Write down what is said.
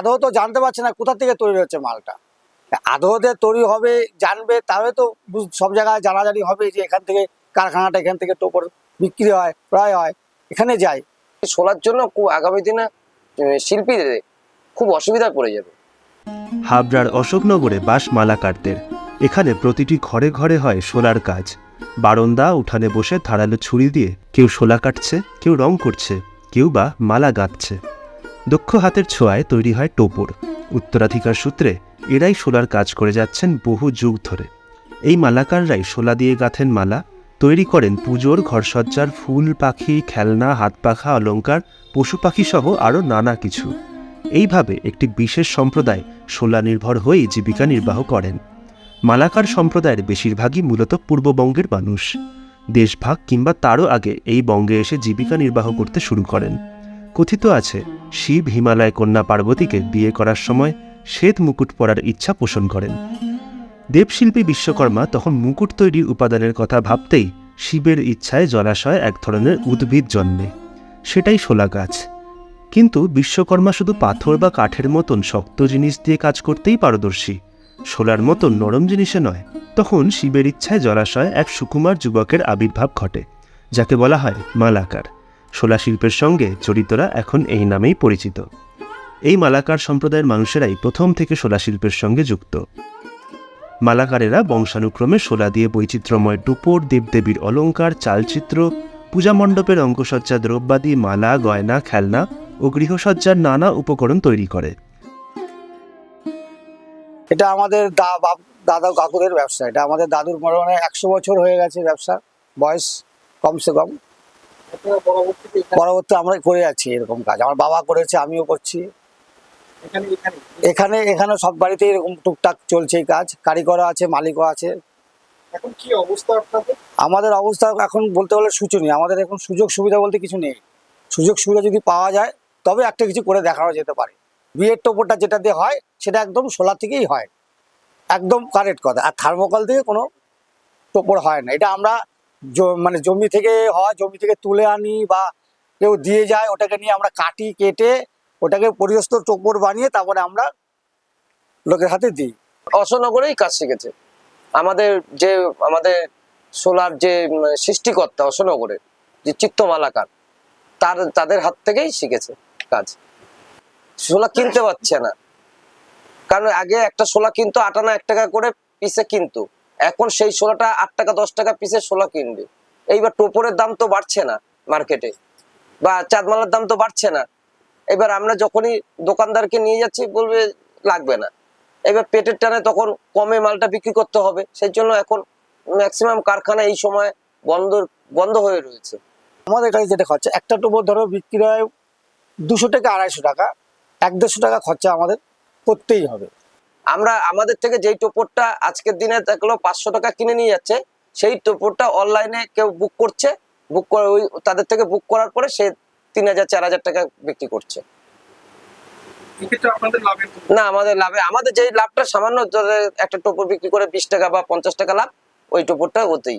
আদৌ তো জানতে পারছে না কোথা থেকে তৈরি হচ্ছে মালটা। আদৌতে তৈরি হবে জানবে তাহলে তো সব জায়গায় জানাজানি হবে যে এখান থেকে কারখানাটা এখান থেকে টোপর বিক্রি হয় প্রায় হয় এখানে যায়। শোলার জন্য খুব আগামী দিনে শিল্পীদের খুব অসুবিধায় পড়ে যাবে। হাবড়ার অশোকনগরে বাস মালাকারদের এখানে প্রতিটি ঘরে ঘরে হয় শোলার কাজ। বারন্দা উঠানে বসে ধারালো ছুরি দিয়ে কেউ শোলা কাটছে কেউ রং করছে কেউ বা মালা গাঁথছে। দক্ষ হাতের ছোঁয়ায় তৈরি হয় টোপর। উত্তরাধিকার সূত্রে এরাই শোলার কাজ করে যাচ্ছেন বহু যুগ ধরে। এই মালাকাররাই শোলা দিয়ে গাঁথেন মালা, তৈরি করেন পুজোর ঘরসজ্জার ফুল, পাখি, খেলনা হাত পাখা অলংকার পশু পাখি সহ আরও নানা কিছু। এইভাবে একটি বিশেষ সম্প্রদায় শোলা নির্ভর হয়েই জীবিকা নির্বাহ করেন। মালাকার সম্প্রদায়ের বেশিরভাগই মূলত পূর্ববঙ্গের মানুষ। দেশভাগ কিংবা তারও আগে এই বঙ্গে এসে জীবিকা নির্বাহ করতে শুরু করেন। কথিত আছে, শিব হিমালয় কন্যা পার্বতীকে বিয়ে করার সময় শ্বেত মুকুট পরার ইচ্ছা পোষণ করেন। দেবশিল্পী বিশ্বকর্মা তখন মুকুট তৈরির উপাদানের কথা ভাবতেই শিবের ইচ্ছায় জলাশয় এক ধরনের উদ্ভিদ জন্মে। সেটাই শোলা গাছ। কিন্তু বিশ্বকর্মা শুধু পাথর বা কাঠের মতন শক্ত জিনিস দিয়ে কাজ করতেই পারদর্শী। শোলার মতন নরম জিনিসে নয়, তখন শিবের ইচ্ছায় জলাশয়ে এক সুকুমার যুবকের আবির্ভাব ঘটে, যাকে বলা হয় মালাকার। শোলা শিল্পের সঙ্গে জড়িতরা এখন এই নামেই পরিচিত। এই মালাকার সম্প্রদায়ের মানুষেরাই প্রথম থেকে শোলা শিল্পের সঙ্গে যুক্ত। মালাকারেরা বংশানুক্রমে শোলা দিয়ে বৈচিত্র্যময় টুপর দেবদেবীর অলঙ্কার, চালচিত্র, পূজা মণ্ডপের অঙ্কসজ্জা দ্রব্যাদি, মালা, গয়না, খেলনা ও গৃহসজ্জার নানা উপকরণ তৈরি করে। এটা আমাদের দাদা কাকুদের ব্যবসা। এটা আমাদের দাদুর মরণে একশো বছর হয়ে গেছে ব্যবসা। বয়স কমসে কম। পরবর্তী আমরা করে যাচ্ছি এরকম কাজ। আমার বাবা করেছে আমিও করছি। এখানে এখানে? সব বাড়িতে এরকম টুকটাক চলছে এই কাজ। কারিগরও আছে মালিকও আছে। এখন কি অবস্থা আপনাদের? আমাদের অবস্থা এখন বলতে গেলে শোচনীয় আমাদের এখন সুযোগ সুবিধা বলতে কিছু নেই। সুযোগ সুবিধা যদি পাওয়া যায় তবে একটা কিছু করে দেখানো যেতে পারে। বিয়ের টোপরটা যেটা দিয়ে হয় সেটা একদম সোলার থেকেই হয়। একদম কারেক্ট কথা। আর থার্মোকল থেকে কোনো টোপর হয় না। এটা আমরা মানে জমি থেকে হয়, জমি থেকে তুলে আনি বা কেউ দিয়ে যায়, ওটাকে নিয়ে আমরা কাটি, কেটে ওটাকে পরিস্থ টোপর বানিয়ে তারপরে আমরা লোকের হাতে দিই। অশোকনগরেই কাজ শিখেছে। আমাদের যে, আমাদের সোলার যে সৃষ্টিকর্তা অশোকনগরের যে চিত্তমালাকার, তার, তাদের হাত থেকেই শিখেছে কাজ। সোলা কিনতে পারছে না। কারণ আগে একটা সোলা কিনতো আটানা এক টাকা করে পিসে কিনতো। এখন সেই সোলাটা আট টাকা, দশ টাকা পিসে সোলা কিনবে। এইবার টোপরের দাম তো বাড়ছে না মার্কেটে বা চাঁদমালার দাম তো বাড়ছে না। এবার আমরা যখনই দোকানদারকে নিয়ে যাচ্ছি, বলবে লাগবে না। এবার পেটের টানে তখন কমে মালটা বিক্রি করতে হবে, সেই জন্য এখন ম্যাক্সিমাম কারখানা এই সময় বন্ধ বন্ধ হয়ে রয়েছে। আমাদের কাছে যেটা খরচা, একটা টোপর ধরো বিক্রি হয় দুশো টাকা আড়াইশো টাকা, এক দেড়শো টাকা খরচা আমাদের করতেই হবে। আমরা আমাদের থেকে যেই টোপরটা আজকের দিনে দেখল পাঁচশো টাকা কিনে নিয়ে যাচ্ছে সেই টোপরটা অনলাইনে কেউ বুক করছে বুক করে ওই তাদের থেকে বুক করার পরে সে তিন হাজার চার হাজার টাকা বিক্রি করছে। না আমাদের লাভে আমাদের যেই লাভটা সামান্য একটা টোপর বিক্রি করে বিশ টাকা বা পঞ্চাশ টাকা লাভ ওই টোপরটা ওতেই।